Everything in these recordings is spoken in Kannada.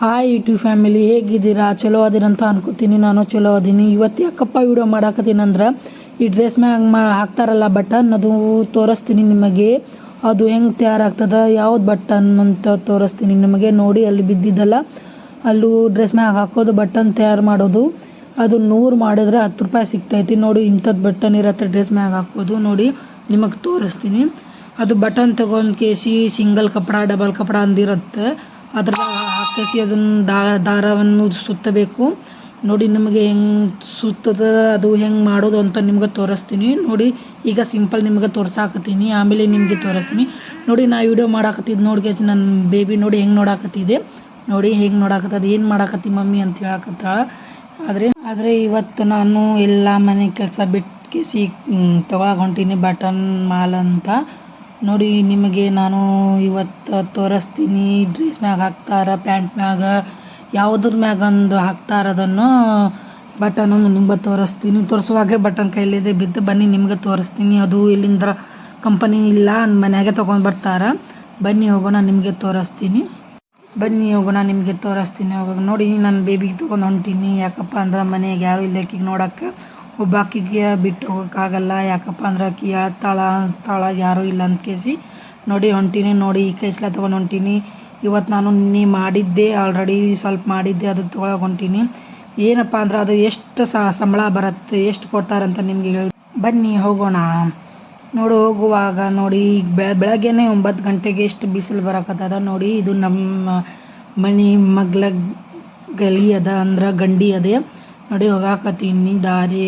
ಹಾಯ್ ಯೂಟ್ಯೂಬ್ ಫ್ಯಾಮಿಲಿ ಹೇಗಿದ್ದೀರಾ? ಚಲೋ ಅದಿರಂತ ಅನ್ಕೋತೀನಿ ನಾನು. ಚಲೋ ಅದೀನಿ. ಇವತ್ತು ಯಾಕಪ್ಪ ವಿಡಿಯೋ ಮಾಡಾಕತ್ತೀನಿ ಅಂದ್ರೆ, ಈ ಡ್ರೆಸ್ ಮ್ಯಾಗ ಮಾ ಹಾಕ್ತಾರಲ್ಲ ಬಟನ್ ಅದು ತೋರಿಸ್ತೀನಿ ನಿಮಗೆ. ಅದು ಹೆಂಗೆ ತಯಾರಾಗ್ತದ, ಯಾವ್ದು ಬಟನ್ ಅಂತ ತೋರಿಸ್ತೀನಿ ನಿಮಗೆ. ನೋಡಿ, ಅಲ್ಲಿ ಬಿದ್ದಿದ್ದಲ್ಲ, ಅಲ್ಲೂ ಡ್ರೆಸ್ ಮ್ಯಾಗ ಹಾಕೋದು ಬಟನ್ ತಯಾರು ಮಾಡೋದು. ಅದು ನೂರು ಮಾಡಿದ್ರೆ ಹತ್ತು ರೂಪಾಯಿ ಸಿಗ್ತೈತಿ. ನೋಡಿ ಇಂಥದ್ದು ಬಟನ್ ಇರತ್ತೆ ಡ್ರೆಸ್ ಮ್ಯಾಗ ಹಾಕೋದು. ನೋಡಿ, ನಿಮಗೆ ತೋರಿಸ್ತೀನಿ. ಅದು ಬಟನ್ ತಗೊಂಡ್ ಕೇಸಿ ಸಿಂಗಲ್ ಕಪಡ ಡಬಲ್ ಕಪಡ ಅಂದಿರುತ್ತೆ. ಅದ್ರಾಗ ಹಾಕಿಸಿ ಅದನ್ನ ದಾರವನ್ನು ಸುತ್ತಬೇಕು. ನೋಡಿ ನಿಮಗೆ ಹೆಂಗೆ ಸುತ್ತದ, ಅದು ಹೆಂಗೆ ಮಾಡೋದು ಅಂತ ನಿಮ್ಗೆ ತೋರಿಸ್ತೀನಿ. ನೋಡಿ, ಈಗ ಸಿಂಪಲ್ ನಿಮ್ಗೆ ತೋರ್ಸಾಕತ್ತೀನಿ. ಆಮೇಲೆ ನಿಮಗೆ ತೋರಿಸ್ತೀನಿ. ನೋಡಿ, ನಾ ವಿಡಿಯೋ ಮಾಡಾಕತ್ತಿದ್ದು ನೋಡಿ ನನ್ನ ಬೇಬಿ ನೋಡಿ ಹೆಂಗೆ ನೋಡಾಕತ್ತಿದೆ. ನೋಡಿ ಹೆಂಗೆ ನೋಡಾಕತ್ತದ, ಏನು ಮಾಡಾಕತ್ತಿ ಮಮ್ಮಿ ಅಂತ ಹೇಳಾಕತ್ತಾಳ ಆದರೆ ಆದರೆ ಇವತ್ತು ನಾನು ಎಲ್ಲ ಮನೆ ಕೆಲಸ ಬಿಟ್ಟು ಕೇಸಿ ತಗೊಳಕ್ಕೆ ಹೊಂಟೀನಿ ಬಟನ್ ಮಾಲ್ ಅಂತ. ನೋಡಿ, ನಿಮಗೆ ನಾನು ಇವತ್ತು ತೋರಿಸ್ತೀನಿ. ಡ್ರೆಸ್ ಮ್ಯಾಗ ಹಾಕ್ತಾರ ಪ್ಯಾಂಟ್ ಮ್ಯಾಗ. ಯಾವುದ್ರ ಮ್ಯಾಗ ಒಂದು ಹಾಕ್ತಾರ ಅದನ್ನು ಬಟನ್ ಒಂದು ನಿಮ್ಗೆ ತೋರಿಸ್ತೀನಿ. ತೋರಿಸುವಾಗೆ ಬಟನ್ ಕೈಲಿದೆ, ಬಿದ್ದು ಬನ್ನಿ, ನಿಮಗೆ ತೋರಿಸ್ತೀನಿ. ಅದು ಇಲ್ಲಿಂದ ಕಂಪನಿ ಇಲ್ಲ ಮನ್ಯಾಗೆ ತೊಗೊಂಡು ಬರ್ತಾರ. ಬನ್ನಿ ಹೋಗೋಣ, ನಿಮಗೆ ತೋರಿಸ್ತೀನಿ. ಬನ್ನಿ ಹೋಗೋಣ, ನಿಮಗೆ ತೋರಿಸ್ತೀನಿ ಹೋಗೋಣ. ನೋಡಿ, ನಾನು ಬೇಬಿಗೆ ತೊಗೊಂಡು ಹೊಂಟೀನಿ. ಯಾಕಪ್ಪ ಅಂದ್ರೆ ಮನೆಗೆ ಯಾರು ಇಲ್ಲ ಆಕಿಗೆ ಒಬ್ಬ ಆಕಿಗೆ ಬಿಟ್ಟು ಹೋಗೋಕ್ಕಾಗಲ್ಲ. ಯಾಕಪ್ಪ ಅಂದ್ರೆ ಆಕಿ ಅಳ್ತಾಳ ಅನ್ಸ್ತಾಳ ಯಾರೂ ಇಲ್ಲ ಅಂತ ಕೇಸಿ ನೋಡಿ ಹೊಂಟೀನಿ, ನೋಡಿ ಈ ಕೈಸ್ಲ ತೊಗೊಂಡು ಹೊಂಟೀನಿ. ಇವತ್ತು ನಾನು ನೀ ಮಾಡಿದ್ದೆ ಆಲ್ರೆಡಿ ಸ್ವಲ್ಪ ಮಾಡಿದ್ದೆ, ಅದು ತೊಗೊಳಕ್ಕೆ ಹೊಂಟೀನಿ. ಏನಪ್ಪ ಅಂದ್ರೆ ಅದು ಎಷ್ಟು ಸಂಬಳ ಬರುತ್ತೆ, ಎಷ್ಟು ಕೊಡ್ತಾರಂತ ನಿಮ್ಗೆ ಹೇಳಿ. ಬನ್ನಿ ಹೋಗೋಣ. ನೋಡಿ, ಹೋಗುವಾಗ ನೋಡಿ, ಈಗ ಬೆಳ ಬೆಳಗ್ಗೆನೆ ಒಂಬತ್ತು ಗಂಟೆಗೆ ಎಷ್ಟು ಬಿಸಿಲು ಬರಕತ್ತದ. ನೋಡಿ, ಇದು ನಮ್ಮ ಮನೆ ಮಗ್ಲ ಗಲಿ ಅದ ಅಂದ್ರೆ ಗಂಡಿ ಅದೇ. ನೋಡಿ ಹೋಗಾಕತ್ತೀನಿ, ದಾರಿ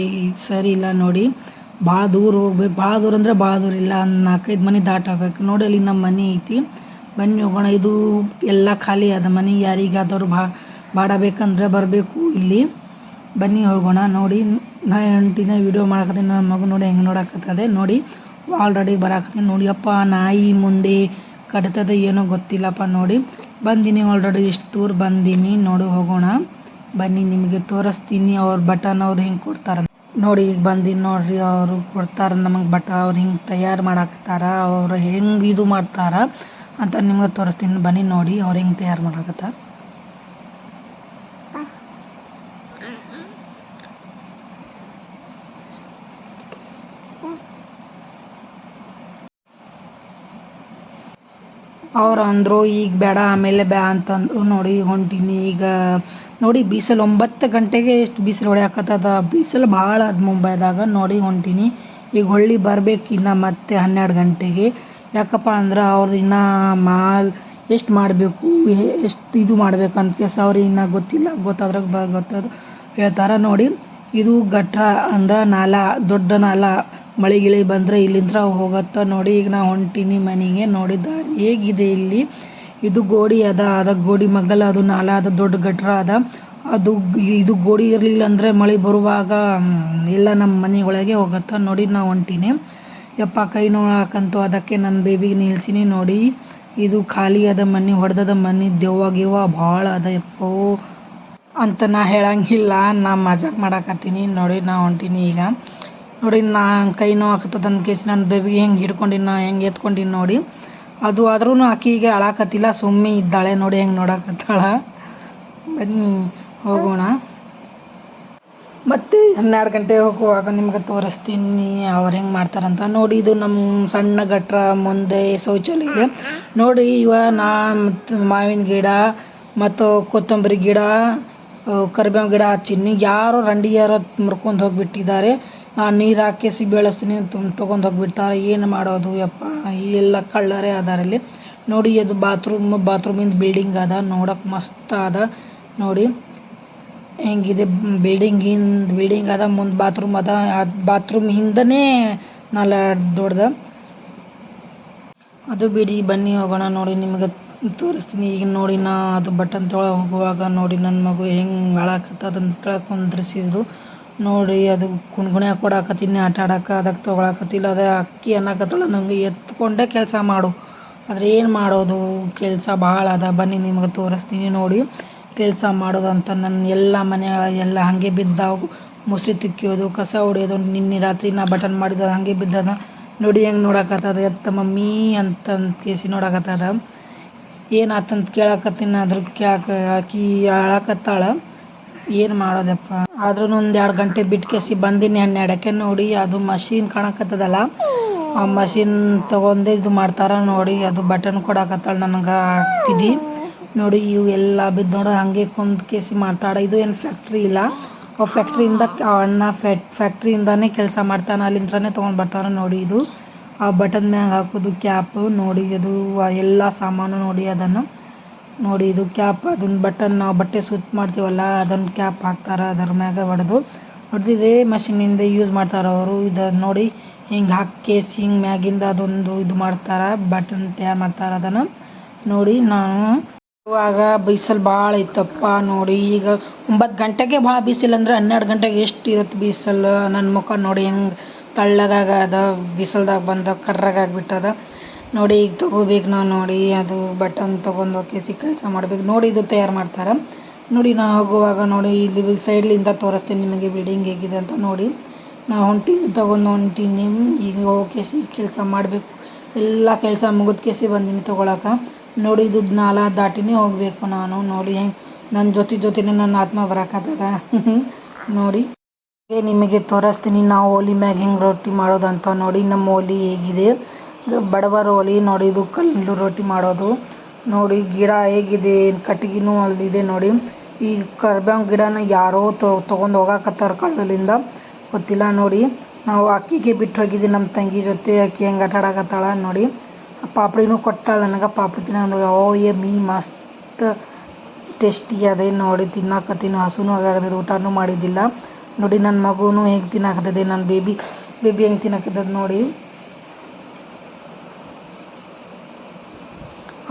ಸರಿ ಇಲ್ಲ ನೋಡಿ. ಭಾಳ ದೂರ ಹೋಗ್ಬೇಕು ಭಾಳ ದೂರ ಅಂದ್ರೆ ಭಾಳ ದೂರ ಇಲ್ಲ, ಒಂದು ನಾಲ್ಕೈದು ಮನೆ ದಾಟಬೇಕು. ನೋಡಿ ಅಲ್ಲಿ ನಮ್ಮ ಮನೆ ಐತಿ. ಬನ್ನಿ ಹೋಗೋಣ, ಇದು ಎಲ್ಲ ಖಾಲಿ ಅದ ಮನೆ. ಯಾರಿಗಾದವ್ರು ಬಾ ಬಾಡ ಬೇಕಂದ್ರೆ ಬರಬೇಕು ಇಲ್ಲಿ. ಬನ್ನಿ ಹೋಗೋಣ ನೋಡಿ. ನಾ ಅಂಟಿನ ವಿಡಿಯೋ ಮಾಡಕತ್ತೀನಿ ನನ್ನ ಮಗು ನೋಡಿ ಹೆಂಗೆ ನೋಡಕತ್ತದೆ. ನೋಡಿ ಆಲ್ರೆಡಿ ಬರಾಕತ್ತೀನಿ. ನೋಡಿ, ಅಪ್ಪ, ನಾಯಿ ಮುಂದೆ ಕಟ್ತದೆ, ಏನೋ ಗೊತ್ತಿಲ್ಲಪ್ಪ ನೋಡಿ. ಬಂದೀನಿ ಆಲ್ರೆಡಿ ಇಷ್ಟು ದೂರ ಬಂದೀನಿ. ನೋಡಿ, ಹೋಗೋಣ. ಬನ್ನಿ, ನಿಮಗೆ ತೋರಿಸ್ತೀನಿ. ಅವ್ರ ಬಟನ್ ಅವ್ರು ಹೆಂಗೆ ಕೊಡ್ತಾರೆ. ನೋಡಿ, ಈಗ ಬಂದಿನಿ ನೋಡ್ರಿ, ಅವರು ಕೊಡ್ತಾರೆ ನಮಗೆ ಬಟ ಅವ್ರು ಹಿಂಗೆ ತಯಾರು ಮಾಡಾಕತ್ತಾರ. ಅವ್ರು ಹೆಂಗೆ ಇದು ಮಾಡ್ತಾರ ಅಂತ ನಿಮಗೆ ತೋರಿಸ್ತೀನಿ. ಬನ್ನಿ ನೋಡಿ, ಅವ್ರು ಹೆಂಗೆ ತಯಾರು ಮಾಡಾಕತ್ತಾರ. ಅವ್ರು ಅಂದರು, ಈಗ ಬೇಡ, ಆಮೇಲೆ ಬ್ಯಾ ಅಂತಂದ್ರು. ನೋಡಿ, ಹೊಂಟೀನಿ. ಈಗ ನೋಡಿ, ಬಿಸಿಲು ಒಂಬತ್ತು ಗಂಟೆಗೆ ಎಷ್ಟು ಬಿಸಿಲು ಹೊಡೆಯಾಕತ್ತದ. ಬಿಸಿಲು ಭಾಳ ಅದ ಮುಂಬೈದಾಗ. ನೋಡಿ, ಹೊಂಟೀನಿ. ಈಗ ಹೊಳ್ಳಿ ಬರಬೇಕು ಇನ್ನು ಮತ್ತೆ ಹನ್ನೆರಡು ಗಂಟೆಗೆ. ಯಾಕಪ್ಪ ಅಂದ್ರೆ ಅವ್ರು ಇನ್ನು ಮಾಲ್ ಎಷ್ಟು ಮಾಡಬೇಕು? ಎಷ್ಟು ಇದು ಮಾಡ್ಬೇಕಂತ ಕೇಸ್ ಅವ್ರು ಇನ್ನು ಗೊತ್ತಿಲ್ಲ. ಗೊತ್ತಾದ್ರಾಗ ಬ ಗೊತ್ತಾದ್ರು ಹೇಳ್ತಾರೆ. ನೋಡಿ, ಇದು ಗಟ್ರ ಅಂದ್ರೆ ನಾಲ, ದೊಡ್ಡ ನಾಲ ಮಳೆ ಗಿಳಿ ಬಂದ್ರೆ ಇಲ್ಲಿಂದ ಹೋಗತ್ತ ನೋಡಿ. ಈಗ ನಾ ಹೊಂಟೀನಿ ಮನೆಗೆ ನೋಡಿ ದಾರಿ ಹೇಗಿದೆ ಇಲ್ಲಿ? ಇದು ಗೋಡಿ ಅದ ಅದ ಗೋಡಿ ಮಗ್ಗಲ, ಅದು ನಾಲ ಅದ, ದೊಡ್ಡ ಗಟ್ರ ಅದ. ಅದು ಇದು ಗೋಡಿ ಇರಲಿಲ್ಲ ಅಂದರೆ ಮಳೆ ಬರುವಾಗ ಎಲ್ಲ ನಮ್ಮ ಮನೆ ಒಳಗೆ ಹೋಗತ್ತ ನೋಡಿ ನಾ ಹೊಂಟೀನಿ. ಯಪ್ಪ, ಕೈ ನೋಡಾಕಂತು ಅದಕ್ಕೆ ನನ್ನ ಬೇಬಿಗೆ ನಿಲ್ಸಿನಿ ನೋಡಿ. ಇದು ಖಾಲಿ ಅದ ಮನೆ, ಹೊಡೆದದ ಮನೆ, ದೆವ್ವ ಗಿವ್ವ ಭಾಳ ಅದ ಯಪ್ಪೋ. ಅಂತ ನಾ ಹೇಳಂಗಿಲ್ಲ, ನಾ ಮಜಾಕ್ ಮಾಡಾಕತ್ತೀನಿ ನೋಡಿ, ನಾ ಹೊಂಟೀನಿ ಈಗ. ನೋಡಿ, ನಾ ಕೈ ನೋವು ಆಕತ್ತದ ಅಂತ ಕೇಸ್ ನನ್ನ ಬೇಬಿಗೆ ಹೆಂಗೆ ಹಿಡ್ಕೊಂಡಿನ ಹೆಂಗೆ ಎತ್ಕೊಂಡಿನ್ ನೋಡಿ. ಅದು ಆದ್ರೂ ಆಕಿಗೆ ಅಳಾಕತ್ತಿಲ್ಲ ಸುಮ್ಮನೆ ಇದ್ದಾಳೆ ನೋಡಿ, ಹೆಂಗೆ ನೋಡಾಕತ್ತಾಳ. ಬನ್ನಿ, ಹೋಗೋಣ. ಮತ್ತೆ ಹನ್ನೆರಡು ಗಂಟೆ ಹೋಗುವಾಗ ನಿಮ್ಗೆ ತೋರಿಸ್ತೀನಿ, ಅವ್ರು ಹೆಂಗೆ ಮಾಡ್ತಾರಂತ. ನೋಡಿ, ಇದು ನಮ್ಮ ಸಣ್ಣ ಗಟ್ರ ಮುಂದೆ ಶೌಚಾಲಯ ನೋಡಿ, ಇವ ನಾ ಮತ್ತು ಮಾವಿನ ಗಿಡ, ಮತ್ತು ಕೊತ್ತಂಬರಿ ಗಿಡ ಕರಿಬೇವು ಗಿಡ ಹಚ್ಚಿನಿ. ಯಾರೋ ರಂಡಿಯಾರ ಮುರ್ಕೊಂಡು ಹೋಗಿಬಿಟ್ಟಿದ್ದಾರೆ. ನೀರು ಹಾಕಿಸಿ ಬೆಳೆಸ್ತೀನಿ ತುಂಬ ತೊಗೊಂಡು ಹೋಗ್ಬಿಡ್ತಾರೆ. ಏನು ಮಾಡೋದು? ಯಪ್ಪ, ಇಲ್ಲೆಲ್ಲ ಕಳ್ಳರೇ ಅದಾರಲ್ಲಿ ನೋಡಿ, ಅದು ಬಾತ್ರೂಮ್ ಬಾತ್ರೂಮಿಂದ ಬಿಲ್ಡಿಂಗ್ ಅದ. ನೋಡಕ್ಕೆ ಮಸ್ತ್ ಅದ. ನೋಡಿ, ಹೆಂಗಿದೆ ಬಿಲ್ಡಿಂಗ್ ಹಿಂದ್ ಬಿಲ್ಡಿಂಗ್ ಅದ. ಮುಂದೆ ಬಾತ್ರೂಮ್ ಅದ. ಬಾತ್ರೂಮ್ ಹಿಂದನೇ ನಾಲ್ ದೊಡ್ಡದ. ಅದು ಬಿಡಿ, ಬನ್ನಿ ಹೋಗೋಣ. ನೋಡಿ, ನಿಮಗೆ ತೋರಿಸ್ತೀನಿ. ಈಗ ನೋಡಿ, ನಾ ಅದು ಬಟನ್ ತೊಳ ಹೋಗುವಾಗ ನೋಡಿ ನನ್ನ ಮಗು ಹೆಂಗೆ ಅಳಾಕತ್ತದ ಅಂತ ಕುಂದ್ರಿಸಿದ್ರು ನೋಡಿ, ಅದು ಕುಣ್ಗುಣ್ಯಾಗ ಕೊಡಾಕತ್ತೀನಿ ಆಟ ಆಡಕ್ಕೆ ಅದಕ್ಕೆ ತೊಗೊಳಕತ್ತಿಲ್ಲ, ಅದ ಅಕ್ಕಿ ಅನ್ನಕತ್ತಳ ನನಗೆ ಎತ್ಕೊಂಡೇ ಕೆಲಸ ಮಾಡು. ಆದರೆ ಏನು ಮಾಡೋದು? ಕೆಲಸ ಭಾಳ ಅದ, ಬನ್ನಿ ನಿಮಗೆ ತೋರಿಸ್ತೀನಿ ನೋಡಿ, ಕೆಲಸ ಮಾಡೋದು ಅಂತ ನನ್ನ ಎಲ್ಲ ಮನೆ ಎಲ್ಲ ಹಾಗೆ ಬಿದ್ದಾವು. ಮುಸ್ರಿ ತಿಕ್ಕಿಯೋದು ಕಸ ಹೊಡಿಯೋದು, ನಿನ್ನೆ ರಾತ್ರಿ ನಾ ಬಟನ್ ಮಾಡಿದ ಹಾಗೆ ಬಿದ್ದದ. ನೋಡಿ ಹೆಂಗೆ ನೋಡಕತ್ತದ, ಎತ್ತ ಮಮ್ಮಿ ಅಂತ ಕೇಸಿ ನೋಡಕತ್ತದ. ಏನಾತಂತ ಕೇಳಕತ್ತೀನಿ, ಅದ್ರ ಕೇಳಕ ಆಕಿ ಅಳಕತ್ತಾಳ ಏನು ಮಾಡೋದಪ್ಪ? ಆದ್ರೂ ಒಂದ್ ಎರಡು ಗಂಟೆ ಬಿಟ್ಟು ಕೇಸಿ ಬಂದೀನಿ ಹನ್ನೆರಡಕ್ಕೆ ನೋಡಿ, ಅದು ಮಷೀನ್ ಕಾಣಕತ್ತದಲ್ಲ? ಆ ಮಷೀನ್ ತಗೊಂಡೇ ಇದು ಮಾಡ್ತಾರ ನೋಡಿ, ಅದು ಬಟನ್ ಕೊಡಕತ್ತಾಳ ನನಗೆ ಹಾಕ್ತಿದ್ದಿ ನೋಡಿ, ಇವು ಎಲ್ಲ ಬಿದ್ದು ನೋಡಿ, ಹಂಗೆ ಕುಂತ್ ಕೇಸಿ ಮಾಡ್ತಾಳ. ಇದು ಏನು ಫ್ಯಾಕ್ಟ್ರಿ ಇಲ್ಲ. ಆ ಫ್ಯಾಕ್ಟ್ರಿಯಿಂದ ಅಣ್ಣ ಫ್ಯಾಕ್ಟ್ರಿಯಿಂದಾನೇ ಕೆಲಸ ಮಾಡ್ತಾನ, ಅಲ್ಲಿಂದ್ರನೇ ತಗೊಂಡ್ ಬರ್ತಾನ ನೋಡಿ ಇದು. ಆ ಬಟನ್ ಮ್ಯಾಗ ಹಾಕೋದು ಕ್ಯಾಪ್ ನೋಡಿ ಅದು ಎಲ್ಲ ಸಾಮಾನು ನೋಡಿ ಅದನ್ನು. ನೋಡಿ, ಇದು ಕ್ಯಾಪ್ ಅದನ್ನ ಬಟನ್ ನಾವು ಬಟ್ಟೆ ಸುತ್ತ ಮಾಡ್ತೀವಲ್ಲ ಅದನ್ನ ಕ್ಯಾಪ್ ಹಾಕ್ತಾರೆ, ಅದರ ಮ್ಯಾಗ ಹೊಡೆದು. ಹೊಡೆದು ಇದೇ ಮಷಿನಿಂದ ಯೂಸ್ ಮಾಡ್ತಾರೆ ಅವರು. ಇದು ನೋಡಿ, ಹಿಂಗೆ ಹಾಕೇಸಿ ಕೇಸ್ ಹಿಂಗೆ ಮ್ಯಾಗಿಂದ ಅದೊಂದು ಇದು ಮಾಡ್ತಾರೆ ಬಟನ್ ತಯಾರು ಮಾಡ್ತಾರೆ ಅದನ್ನು. ನೋಡಿ, ನಾನು ಇವಾಗ ಬಿಸಿಲು ಭಾಳ ಇತ್ತಪ್ಪ ನೋಡಿ, ಈಗ ಒಂಬತ್ತು ಗಂಟೆಗೆ ಭಾಳ ಬಿಸಿಲು ಅಂದ್ರೆ ಹನ್ನೆರಡು ಗಂಟೆಗೆ ಎಷ್ಟು ಇರುತ್ತೆ ಬಿಸಿಲು? ನನ್ನ ಮುಖ ನೋಡಿ, ಹೆಂಗೆ ತಳ್ಳಗಾಗದ ಬಿಸಿಲ್ದಾಗ ಬಂದ ಕರ್ರಗಾಗ್ಬಿಟ್ಟದ ನೋಡಿ, ಈಗ ತಗೋಬೇಕು ನಾವು ನೋಡಿ, ಅದು ಬಟನ್ ತೊಗೊಂಡು ಹೋಗಿ ಕೆಲಸ ಮಾಡ್ಬೇಕು. ನೋಡಿ, ಇದು ತಯಾರು ಮಾಡ್ತಾರೆ. ನೋಡಿ ನಾವು ಹೋಗುವಾಗ ನೋಡಿ, ಇಲ್ಲಿ ಸೈಡ್ಲಿಂದ ತೋರಿಸ್ತೀನಿ ನಿಮಗೆ ಬಿಲ್ಡಿಂಗ್ ಹೇಗಿದೆ ಅಂತ ನೋಡಿ. ನಾವು ಹೊಂಟೀನಿ, ತೊಗೊಂಡು ಹೊಂಟೀನಿ. ಈಗ ಹೋಗಿ ಕೆಲಸ ಮಾಡಬೇಕು. ಎಲ್ಲ ಕೆಲಸ ಮುಗಿದ ಕೇಸಿ ಬಂದೀನಿ ತೊಗೊಳಕ್ಕೆ ನೋಡಿ, ಇದು ನಾಲ ದಾಟಿನೇ ಹೋಗಬೇಕು ನಾನು. ನೋಡಿ ನನ್ನ ಜೊತೆ ಜೊತೆನೇ ನನ್ನ ಆತ್ಮ ಬರಕತ್ತದ ನೋಡಿ, ನಿಮಗೆ ತೋರಿಸ್ತೀನಿ ನಾವು ಓಲಿ ಮ್ಯಾಗ ಹೆಂಗೆ ರೊಟ್ಟಿ ಮಾಡೋದಂತ ನೋಡಿ, ನಮ್ಮ ಓಲಿ ಹೇಗಿದೆ. ಬಡವರ ಒಲಿ ನೋಡಿ, ಇದು ಕಲ್ಲು ರೊಟ್ಟಿ ಮಾಡೋದು. ನೋಡಿ, ಗಿಡ ಹೇಗಿದೆ, ಕಟ್ಟಿಗೆನೂ ಅಲ್ಲಿದೆ ನೋಡಿ. ಈ ಕರ್ಬೇವಿನ ಗಿಡನ ಯಾರೋ ತಗೊಂಡು ಹೋಗಾಕತ್ತಾರ ಕಳ್ಳಲಿಂದ ಗೊತ್ತಿಲ್ಲ ನೋಡಿ. ನಾವು ಅಕ್ಕಿಗೆ ಬಿಟ್ಟು ಹೋಗಿದ್ವಿ ನಮ್ಮ ತಂಗಿ ಜೊತೆ, ಅಕ್ಕಿ ಹೆಂಗೆ ಆಟ ಆಡಕತ್ತಾಳ ನೋಡಿ. ಪಾಪಡಿನೂ ಕೊಟ್ಟಾಳ ನನಗೆ ಪಾಪಡಿ ತಿನ್ನೋ ಓ ಏ ಮೀ ಮಸ್ತ್ ಟೇಸ್ಟಿ ಅದೇ ನೋಡಿ. ತಿನ್ನಕತ್ತೀನಿ, ಹಸುನೂ ಆಗಾಗದ ಊಟನೂ ಮಾಡಿದ್ದಿಲ್ಲ. ನೋಡಿ ನನ್ನ ಮಗುನು ಹೇಗೆ ತಿನ್ನಕತ್ತದೆ ನನ್ನ ಬೇಬಿ ಬೇಬಿ ಹೆಂಗೆ ತಿನ್ನಕತ್ತದ ನೋಡಿ.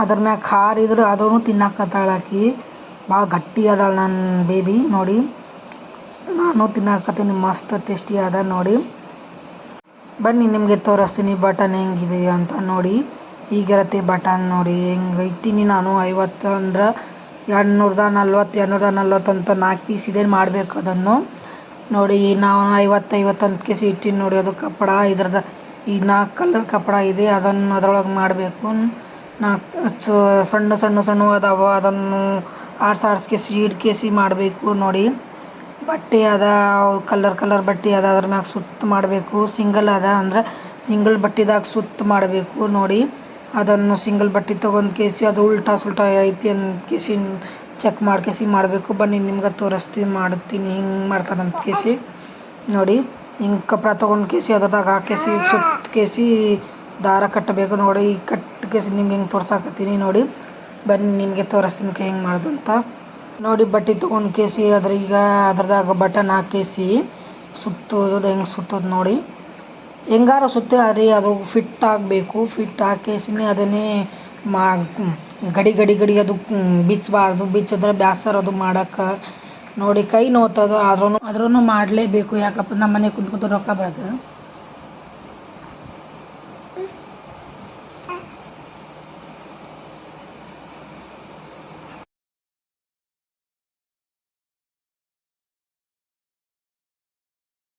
ಅದ್ರ ಮ್ಯಾಗ ಖಾರ ಇದ್ರೆ ಅದೂ ತಿನ್ನಕತ್ತಾಳ ಆಕಿ. ಭಾಳ ಗಟ್ಟಿ ಅದಾಳ ನನ್ನ ಬೇಬಿ ನೋಡಿ. ನಾನು ತಿನ್ನಕತ್ತೀನಿ, ಮಸ್ತ್ ಟೇಸ್ಟಿ ಅದ, ನೋಡಿ. ಬನ್ನಿ, ನಿಮಗೆ ತೋರಿಸ್ತೀನಿ ಬಟನ್ ಹೆಂಗಿದೆ ಅಂತ ನೋಡಿ. ಈಗಿರತ್ತೆ ಬಟನ್ ನೋಡಿ, ಹೆಂಗೆ ಇಟ್ಟಿನಿ ನಾನು, ಐವತ್ತು ಅಂದ್ರೆ ಎರಡು ನಲ್ವತ್ತು ಎರಡು ನಲ್ವತ್ತು ಅಂತ ನಾಲ್ಕು ಪೀಸ್ ಇದೆ, ಮಾಡಬೇಕು ಅದನ್ನು. ನೋಡಿ ನಾವು ಐವತ್ತು ಅಂತ ಕೇಸಿ ಇಟ್ಟಿನಿ ನೋಡಿ, ಅದು ಕಪ್ಪಡ ಇದ್ರದ ಈ ನಾಲ್ಕು ಕಲರ್ ಕಪ್ಪಡ ಇದೆ, ಅದನ್ನು ಅದ್ರೊಳಗೆ ಮಾಡಬೇಕು. ನಾಲ್ಕು ಸಣ್ಣ ಸಣ್ಣ ಸಣ್ಣ ಅದಾವ, ಅದನ್ನು ಆರ್ಸಿ ಆರ್ಸ್ ಕೇಸಿ ಇಡ್ ಕೇಸಿ ಮಾಡಬೇಕು ನೋಡಿ. ಬಟ್ಟೆ ಅದ ಕಲರ್ ಕಲರ್ ಬಟ್ಟೆ ಅದ, ಅದ್ರ ಮ್ಯಾಗ ಸುತ್ತ ಮಾಡಬೇಕು. ಸಿಂಗಲ್ ಅದ ಅಂದ್ರೆ ಸಿಂಗಲ್ ಬಟ್ಟಿದಾಗ ಸುತ್ತ ಮಾಡಬೇಕು ನೋಡಿ. ಅದನ್ನು ಸಿಂಗಲ್ ಬಟ್ಟೆ ತೊಗೊಂಡು ಕೇಸಿ, ಅದು ಉಲ್ಟಾ ಸುಲ್ಟಾ ಐತಿ ಅಂತ ಕೇಸಿ ಚೆಕ್ ಮಾಡಿ, ಕೇಸಿ ಮಾಡಬೇಕು. ಬನ್ನಿ, ನಿಮ್ಗೆ ತೋರಿಸ್ತೀನಿ ಮಾಡ್ತೀನಿ. ಹಿಂಗೆ ಮಾಡ್ತಾರಂತ ಕೇಸಿ. ನೋಡಿ, ಹಿಂಗೆ ಕಪ್ಪಡ ತೊಗೊಂಡು ಕೇಸಿ, ಅದ್ರದಾಗ ಹಾಕೇಸಿ ಸುತ್ತ ಕೇಸಿ ದಾರ ಕಟ್ಟಬೇಕು ನೋಡಿ ಈಗ ಕಟ್ಟಿಗೆ ನಿಮ್ಗೆ ಹಿಂಗೆ ತೋರ್ಸಾಕತ್ತೀನಿ ನೋಡಿ. ಬನ್ನಿ, ನಿಮಗೆ ತೋರಿಸ್ತೀನಿ ಹೆಂಗೆ ಮಾಡೋದು ಅಂತ. ನೋಡಿ, ಬಟ್ಟೆ ತೊಗೊಂಡು ಕೇಸಿ, ಅದ್ರ ಈಗ ಅದ್ರದಾಗ ಬಟನ್ ಹಾಕೇಸಿ ಸುತ್ತೋದು ಹೆಂಗೆ ಸುತ್ತೋದು ನೋಡಿ. ಹೆಂಗಾರ ಸುತ್ತ ರೀ ಅದು ಫಿಟ್ ಆಗಬೇಕು. ಫಿಟ್ ಹಾಕೇಸಿನೇ ಅದನ್ನೇ ಮಾ, ಗಡಿ ಗಡಿ ಗಡಿ ಅದು ಬಿಚ್ಚಬಾರ್ದು ಬಿಚ್ಚಿದ್ರೆ ಬ್ಯಾಸರ ಅದು ಮಾಡೋಕ್ಕೆ ನೋಡಿ, ಕೈ ನೋತದ ಆದ್ರೂ ಆದ್ರೂ ಮಾಡಲೇಬೇಕು. ಯಾಕಪ್ಪ ನಮ್ಮ ಮನೆ ಕುಂತ್ ಕುಂತು ರೊಕ್ಕ ಬರ್ತದೆ